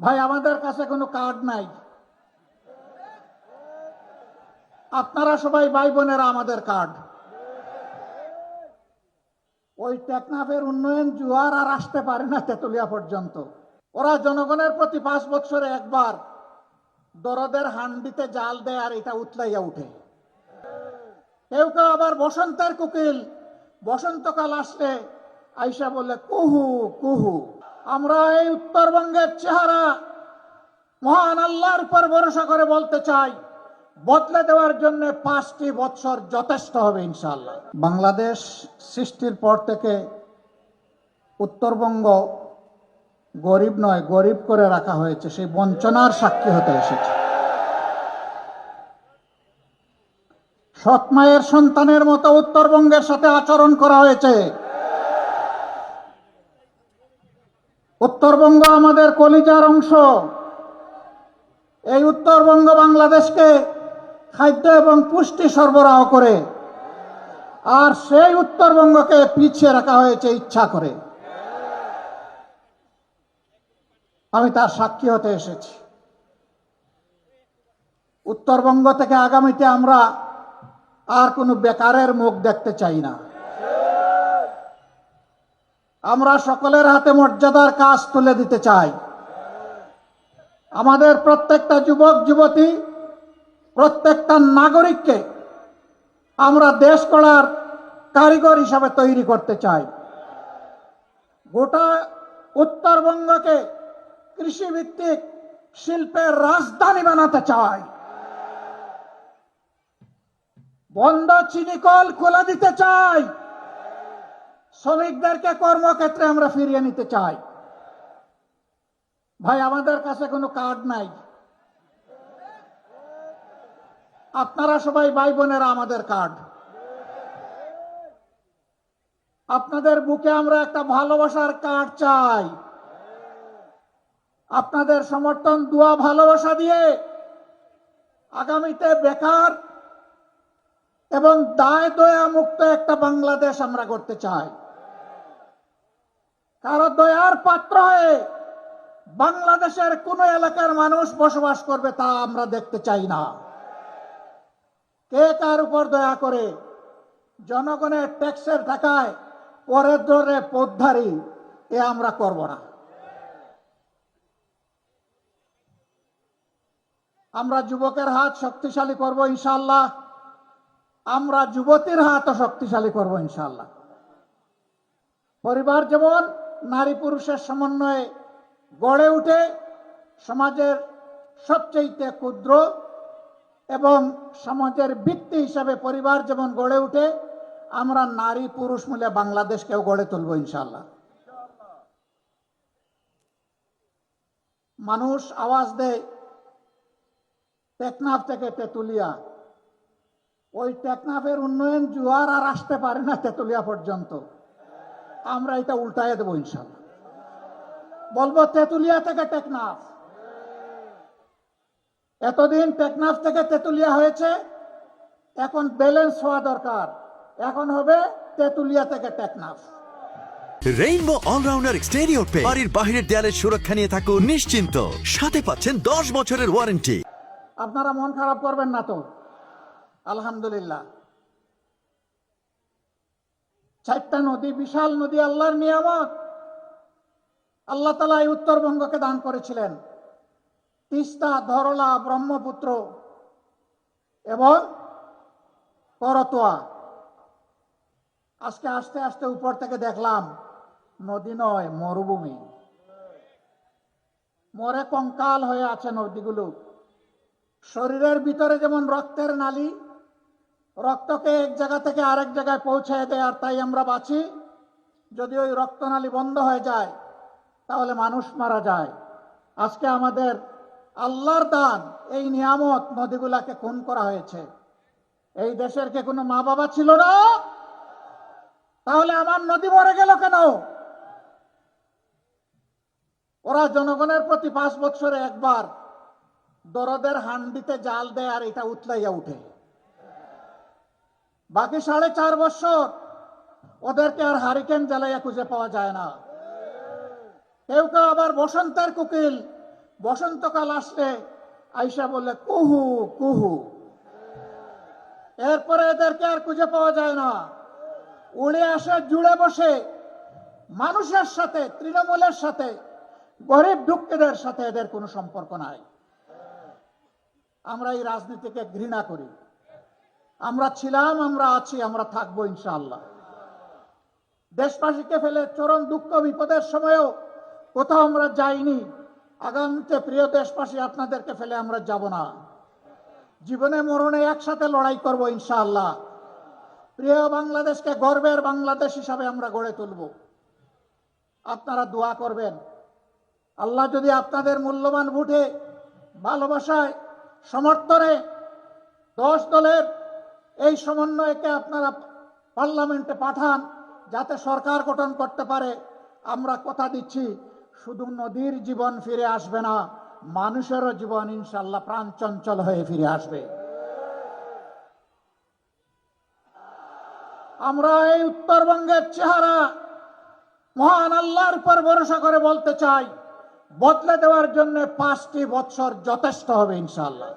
ভাই, আমাদের কাছে কোনো কার্ড নাই। আপনারা সবাই ভাই বোনেরা আমাদের কার্ড। ওই টেকনাফের উন্নয়ন জুয়ার আর আসতে পারে না তেতুলিয়া পর্যন্ত। ওরা জনগণের প্রতি পাঁচ বছরে একবার দরদের হান্ডিতে জাল দেয় আর এটা উতলাইয়া উঠে। কেউ কেউ আবার বসন্তের কুকিল, বসন্তকাল আসলে আইসা বলে, কুহু কুহু। আমরা এই উত্তরবঙ্গের চেহারা মহান আল্লাহর উপর ভরসা করে বলতে চাই, বদলে দেওয়ার জন্য পাঁচটি বছর যথেষ্ট হবে ইনশাল্লাহ বাংলাদেশ সৃষ্টির পর থেকে উত্তরবঙ্গ গরিব নয়, গরিব করে রাখা হয়েছে, সেই বঞ্চনার সাক্ষী হতে এসেছে। সৎ মায়ের সন্তানের মতো উত্তরবঙ্গের সাথে আচরণ করা হয়েছে। উত্তরবঙ্গ আমাদের কলিজার অংশ। এই উত্তরবঙ্গ বাংলাদেশকে খাদ্য এবং পুষ্টি সরবরাহ করে, আর সেই উত্তরবঙ্গকে পিছিয়ে রাখা হয়েছে ইচ্ছা করে। আমি তার সাক্ষী হতে এসেছি। উত্তরবঙ্গ থেকে আগামীতে আমরা আর কোনো বেকারের মুখ দেখতে চাই না। আমরা সকলের হাতে মর্যাদার কাজ তুলে দিতে চাই। আমাদের প্রত্যেকটা যুবক, যুবতী, প্রত্যেকটা নাগরিককে আমরা দেশ করার কারিগর হিসাবে তৈরি করতে চাই। গোটা উত্তরবঙ্গকে কৃষিভিত্তিক শিল্পের রাজধানী বানাতে চাই। বন্ধ চিনিকল খুলে দিতে চাই। শ্রমিকদেরকে কর্মক্ষেত্রে আমরা ফিরিয়ে নিতে চাই। ভাই, আমাদের কাছে কোনো কার্ড নাই। আপনারা সবাই ভাই বোনেরা আমাদের কার্ড। আপনাদের বুকে আমরা একটা ভালোবাসার কার্ড চাই। আপনাদের সমর্থন, দোয়া, ভালোবাসা দিয়ে আগামীতে বেকার এবং দায় দয়া মুক্ত একটা বাংলাদেশ আমরা করতে চাই। কারও দয়ার পাত্র হয়ে বাংলাদেশের কোন এলাকার মানুষ বসবাস করবে তা আমরা দেখতে চাই না। কে কার উপর দয়া করে জনগণের ট্যাক্সের টাকায় পরের ধরে পদ্ধারি এ আমরা করব না। আমরা যুবকের হাত শক্তিশালী করব ইনশাল্লাহ আমরা যুবতীর হাতও শক্তিশালী করব ইনশাল্লাহ পরিবার যেমন নারী পুরুষের সমন্বয়ে গড়ে উঠে সমাজের সবচেয়ে ক্ষুদ্র এবং সমাজের ভিত্তি হিসাবে পরিবার যেমন গড়ে উঠে, আমরা নারী পুরুষ মিলে বাংলাদেশকেও গড়ে তুলব ইনশাল্লাহ মানুষ আওয়াজ দেয়, টেকনাফ থেকে তেতুলিয়া। ওই টেকনাফের উন্নয়ন জুয়ার আর আসতে পারে না তেতুলিয়া পর্যন্ত। আমরা এটা উল্টায় দেবো ইনশাল্লাহ। বলব তেতুলিয়া থেকে টেকনাফ। এতদিন টেকনাফ থেকে তেতুলিয়া হয়েছে এখন ব্যালেন্স হওয়া দরকার। এখন হবে তেতুলিয়া থেকে টেকনাফ। রেইনবো অলরাউন্ডার এক্সটেরিয়র পে বাড়ির বাহিরের দেয়ালের সুরক্ষা নিয়ে থাকুন। নিশ্চিন্ত সাথে পাচ্ছেন দশ বছরের ওয়ারেন্টি আপনারা মন খারাপ করবেন না তো? আলহামদুলিল্লাহ। চারটা নদী, বিশাল নদী, আল্লাহর নিয়ামত। আল্লাহ তালা এই উত্তরবঙ্গকে দান করেছিলেন। তিস্তা, ধরলা, ব্রহ্মপুত্র এবং করতোয়া। আজকে আস্তে আস্তে উপর থেকে দেখলাম, নদী নয়, মরুভূমি। মরে কঙ্কাল হয়ে আছে নদীগুলো। শরীরের ভিতরে যেমন রক্তের নালী রক্তকে এক জায়গা থেকে আরেক জায়গায় পৌঁছায় দেয় আর তাই আমরা বাঁচি। যদি ওই রক্তনালী বন্ধ হয়ে যায়, তাহলে মানুষ মারা যায়। আজকে আমাদের আল্লাহর দান, এই নিয়ামত নদীগুলাকে খুন করা হয়েছে। এই দেশের কে কোনো মা বাবা ছিল না? তাহলে আমার নদী মরে গেল কেন? ওরা জনগণের প্রতি পাঁচ বছরে একবার দরদের হান্ডিতে জাল দেয় আর এটা উতলাইয়া উঠে। বাকি সাড়ে চার বছর ওদেরকে আর হারিকেন জ্বালাইয়া খুঁজে পাওয়া যায় না। কেউ কেউ আবার বসন্তের কুকিল, বসন্তকাল আসলে আইসা বললে, কুহু কুহু। এরপরে এদেরকে আর খুঁজে পাওয়া যায় না। উড়ে আসে, জুড়ে বসে মানুষের সাথে, তৃণমূলের সাথে, গরিব দুঃখীদের সাথে এদের কোনো সম্পর্ক নাই। আমরা এই রাজনীতিকে ঘৃণা করি। আমরা ছিলাম, আমরা আছি, আমরা থাকব ইনশাআল্লাহ। দেশবাসীকে ফেলে চরম দুঃখ বিপদের সময়েও কোথাও আমরা যাইনি। আগামীতে প্রিয় দেশবাসী, আপনাদেরকে ফেলে আমরা যাব না। জীবনে মরণে একসাথে লড়াই করব ইনশাআল্লাহ। প্রিয় বাংলাদেশকে গর্বের বাংলাদেশ হিসাবে আমরা গড়ে তুলব। আপনারা দোয়া করবেন। আল্লাহ যদি আপনাদের মূল্যবান ভোটে, ভালোবাসায়, সমর্থনে দশ দলের এই সমন্বয়কে আপনারা পার্লামেন্টে পাঠান যাতে সরকার গঠন করতে পারে। আমরা কথা দিচ্ছি, শুধু নদীর জীবন ফিরে আসবে না মানুষেরও জীবন ইনশাল্লাহ প্রাণ চঞ্চল হয়ে ফিরে আসবে। আমরা এই উত্তরবঙ্গের চেহারা মহান আল্লাহর উপর ভরসা করে বলতে চাই, বদলে দেওয়ার জন্য পাঁচটি বৎসর যথেষ্ট হবে ইনশাল্লাহ